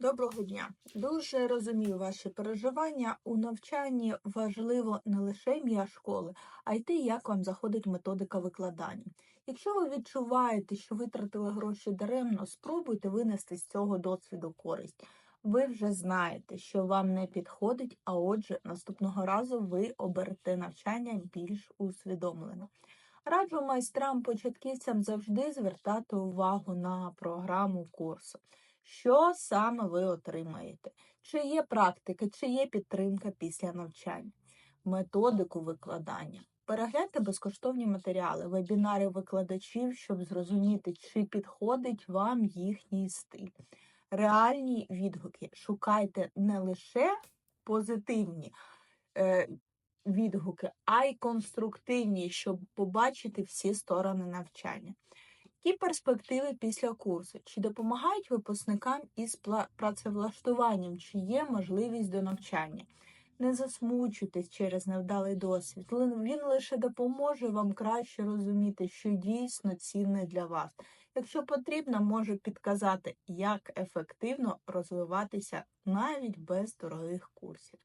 Доброго дня. Дуже розумію ваші переживання. У навчанні важливо не лише ім'я школи, а й те, як вам заходить методика викладання. Якщо ви відчуваєте, що витратили гроші даремно, спробуйте винести з цього досвіду користь. Ви вже знаєте, що вам не підходить, а отже, наступного разу ви оберете навчання більш усвідомлено. Раджу майстрам-початківцям завжди звертати увагу на програму курсу. Що саме ви отримаєте? Чи є практика, чи є підтримка після навчання, методику викладання. Перегляньте безкоштовні матеріали, вебінари викладачів, щоб зрозуміти, чи підходить вам їхній стиль. Реальні відгуки. Шукайте не лише позитивні е, відгуки, а й конструктивні, щоб побачити всі сторони навчання. Які перспективи після курсу? Чи допомагають випускникам із працевлаштуванням, чи є можливість до навчання? Не засмучуйтесь через невдалий досвід. Він лише допоможе вам краще розуміти, що дійсно цінне для вас. Якщо потрібно, може підказати, як ефективно розвиватися навіть без дорогих курсів.